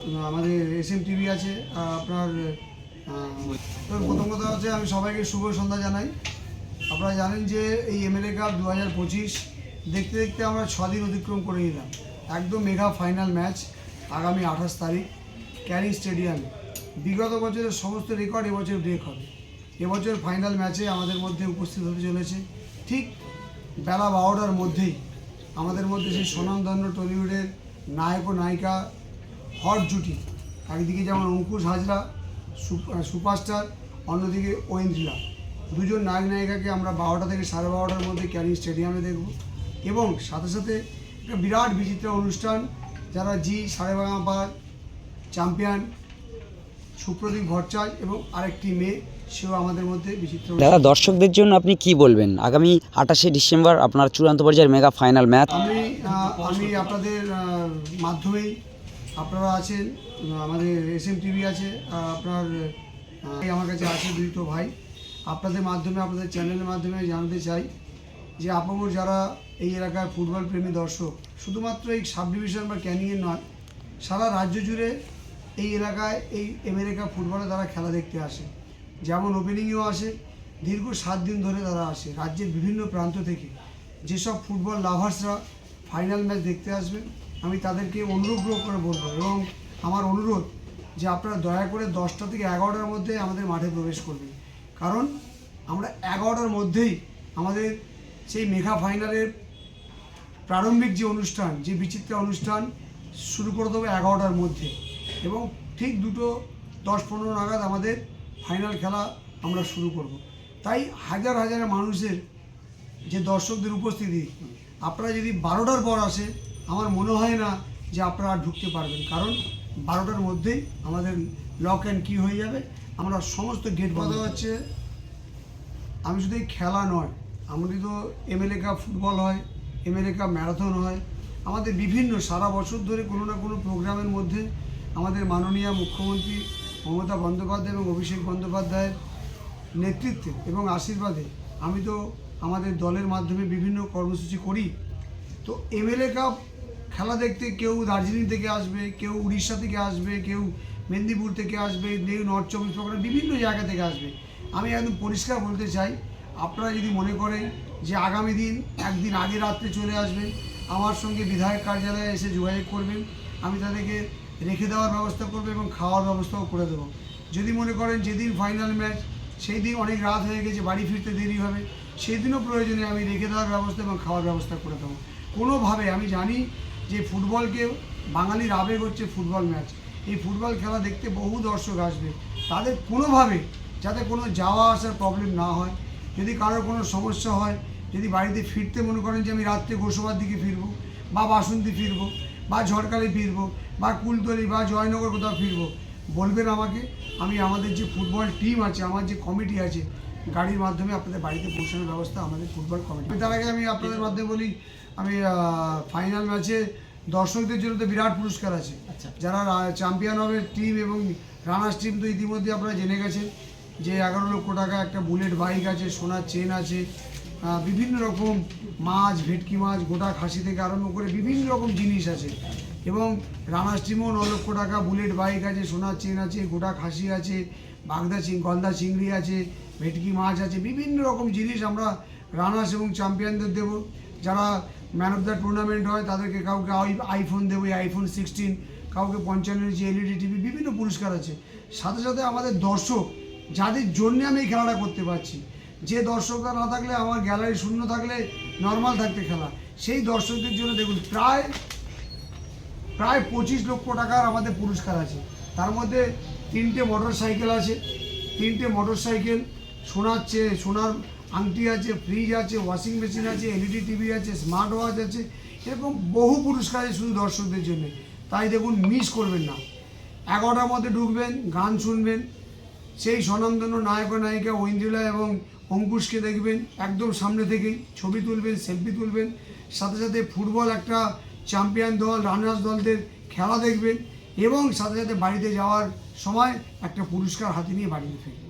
আমাদের S M TV আছে আপনার প্রথম কথা হচ্ছে আমি সবাইকে শুভ সন্ধ্যা জানাই। আপনারা জানেন যে এই এমএলএ কাপ দু হাজার পঁচিশ দেখতে দেখতে আমরা ছদিন অতিক্রম করে নিলাম। একদম মেগা ফাইনাল ম্যাচ আগামী আঠাশ তারিখ, ক্যারি স্টেডিয়ামে। বিগত বছরের সমস্ত রেকর্ড এবছর ব্রেক হবে। এবছর ফাইনাল ম্যাচে আমাদের মধ্যে উপস্থিত হতে চলেছে। ঠিক বেলা বারোটার মধ্যেই আমাদের মধ্যে সেই স্বনামধন্য টলিউডের নায়ক ও নায়িকা হট জুটি। একদিকে যেমন অঙ্কুশ হাজরা সুপ- সুপারস্টার অন্যদিকে ঐন্দ্রিলা। দুজন নায়ক নায়িকাকে আমরা বারোটা থেকে সাড়ে বারোটার মধ্যে ক্যানিং স্টেডিয়ামে দেখব। এবং সাথে সাথে একটা বিরাট বিচিত্র অনুষ্ঠান যারা জি সাড়ে বাংলা চ্যাম্পিয়ন সুপ্রদীপ ভট্টাচার্য এবং আরেকটি মেয়ে সেও আমাদের মধ্যে বিচিত্র দাদা দর্শকদের জন্য আপনি কি বলবেন? আগামী আঠাশে ডিসেম্বর আপনার চূড়ান্ত পর্যায়ের মেগা ফাইনাল ম্যাচ। আমি আমি আপনাদের মাধ্যমেই আপনারা আছেন, আমাদের এস এম টিভি আছে, আপনার আমার কাছে আছে দুই তো ভাই। আপনাদের মাধ্যমে, আপনাদের চ্যানেলের মাধ্যমে জানতে চাই যে আপামর যারা এই এলাকার ফুটবল প্রেমী দর্শক, শুধুমাত্র এই সাব ডিভিশন বা ক্যানিংয়ের নয়, সারা রাজ্য জুড়ে এই এলাকায়, এই আমেরিকা ফুটবলে তারা খেলা দেখতে আসে। যেমন ওপেনিংয়েও আসে, দীর্ঘ সাত দিন ধরে তারা আসে। রাজ্যের বিভিন্ন প্রান্ত থেকে যেসব ফুটবল লাভার্সরা ফাইনাল ম্যাচ দেখতে আসবেন আমি তাদেরকে অনুগ্রহ করে বলব এবং আমার অনুরোধ যে আপনারা দয়া করে দশটা থেকে এগারোটার মধ্যে আমাদের মাঠে প্রবেশ করবেন। কারণ আমরা এগারোটার মধ্যেই আমাদের সেই মেঘা ফাইনালের প্রারম্ভিক যে অনুষ্ঠান, যে বিচিত্র অনুষ্ঠান শুরু করে দেবো এগারোটার মধ্যে। এবং ঠিক দুটো দশ পনেরো নাগাদ আমাদের ফাইনাল খেলা আমরা শুরু করব। তাই হাজার হাজার মানুষের যে দর্শকদের উপস্থিতি, আপনারা যদি বারোটার পর আসে আমার মনে হয় না যে আপনারা ঢুকতে পারবেন। কারণ বারোটার মধ্যেই আমাদের লক অ্যান্ড কি হয়ে যাবে। আমরা সমস্ত গেট বন্ধ হচ্ছে আমি শুধু এই খেলা নয় আমাদের তো এমএলএ কাপ ফুটবল হয় এমএলএ কাপ ম্যারাথন হয়। আমাদের বিভিন্ন সারা বছর ধরে কোনো না কোনো প্রোগ্রামের মধ্যে আমাদের মাননীয় মুখ্যমন্ত্রী মমতা বন্দ্যোপাধ্যায় এবং অভিষেক বন্দ্যোপাধ্যায়ের নেতৃত্বে এবং আশীর্বাদে আমি তো আমাদের দলের মাধ্যমে বিভিন্ন কর্মসূচি করি। তো এমএলএ কাপ খেলা দেখতে কেউ দার্জিলিং থেকে আসবে, কেউ উড়িষ্যা থেকে আসবে, কেউ মেদিনীপুর থেকে আসবে কেউ নর্থ চব্বিশ পরগনা বিভিন্ন জায়গা থেকে আসবে। আমি একদম পরিষ্কার বলতে চাই, আপনারা যদি মনে করেন যে আগামী দিন একদিন আগে রাত্রে চলে আসবেন, আমার সঙ্গে বিধায়ক কার্যালয়ে এসে যোগাযোগ করবেন, আমি তাদেরকে রেখে দেওয়ার ব্যবস্থা করব এবং খাওয়ার ব্যবস্থাও করে দেবো। যদি মনে করেন যেদিন ফাইনাল ম্যাচ সেই দিন অনেক রাত হয়ে গেছে, বাড়ি ফিরতে দেরি হবে সেই দিনও প্রয়োজনে আমি রেখে দেওয়ার ব্যবস্থা এবং খাওয়ার ব্যবস্থা করে দেবো। কোনোভাবে, আমি জানি যে ফুটবলকে বাঙালির আবেগ হচ্ছে ফুটবল ম্যাচ। এই ফুটবল খেলা দেখতে বহু দর্শক আসবে। তাদের কোনোভাবে যাতে কোনো যাওয়া আসার প্রবলেম না হয়। যদি কারোর কোনো সমস্যা হয়, যদি বাড়িতে ফিরতে মনে করেন যে আমি রাত্রে গোসবার দিকে ফিরবো, বা বাসন্তী ফিরবো, বা ঝড়কালে ফিরবো, বা কুলতলি, বা জয়নগর কোথাও ফিরবো, বলবেন আমাকে, আমি আমাদের যে ফুটবল টিম আছে, আমার যে কমিটি আছে গাড়ির মাধ্যমে আপনাদের বাড়িতে পৌঁছানোর ব্যবস্থা আমাদের ফুটবল কমিটি তার আগে আমি আপনাদের মাধ্যমে বলি আমি ফাইনাল ম্যাচে দর্শকদের জন্য তো বিরাট পুরস্কার আছে। যারা চ্যাম্পিয়ন হবে টিম এবং রানার্স টিম তো ইতিমধ্যে আপনারা জেনে গেছেন যে এগারো লক্ষ টাকা একটা বুলেট বাইক আছে সোনার চেন আছে বিভিন্ন রকম মাছ ভেটকি মাছ গোটা খাসি থেকে আরম্ভ করে বিভিন্ন রকম জিনিস আছে। এবং রানার্স টিমও ন লক্ষ টাকা বুলেট বাইক আছে, সোনার চেন আছে, গোটা খাসি আছে, বাগদা চিং, গলদা চিংড়ি আছে, ভেটকি মাছ আছে, বিভিন্ন রকম জিনিস আমরা রানার্স এবং চ্যাম্পিয়নদের দেবো। যারা ম্যান অফ দ্য টুর্নামেন্ট হয়, তাদেরকে কাউকে আই- আইফোন দেবো আইফোন সিক্সটিন, কাউকে পঞ্চান্ন ইঞ্চি এলইডি টিভি, বিভিন্ন পুরস্কার আছে। সাথে সাথে আমাদের দর্শক, যাদের জন্যে আমি এই খেলাটা করতে পারছি, যে দর্শকরা না থাকলে, আমার গ্যালারি শূন্য থাকলে, নর্মাল থাকতে খেলা। সেই দর্শকদের জন্য দেখুন, প্রায় প্রায় পঁচিশ লক্ষ টাকার আমাদের পুরস্কার আছে। তার মধ্যে তিনটে মোটর সাইকেল আছে। তিনটে মোটর সাইকেল সোনার সোনার আংটি আছে ফ্রিজ আছে ওয়াশিং মেশিন আছে এলইডি টিভি আছে স্মার্ট ওয়াচ আছে, এরকম বহু পুরস্কার আছে শুধু দর্শকদের জন্য। তাই দেখুন মিস করবেন না। এগারোটার মধ্যে ঢুকবেন, গান শুনবেন, সেই স্বনামধন্য নায়ক নায়িকা ঐন্দ্রিলা এবং অঙ্কুশকে দেখবেন, একদম সামনে থেকেই ছবি তুলবেন সেলফি তুলবেন, সাথে সাথে ফুটবল একটা চ্যাম্পিয়ন দল, রানার্স দলদের খেলা দেখবেন এবং সাথে সাথে বাড়িতে যাওয়ার সময় একটা পুরস্কার হাতে নিয়ে বাড়িতে ফিরবেন।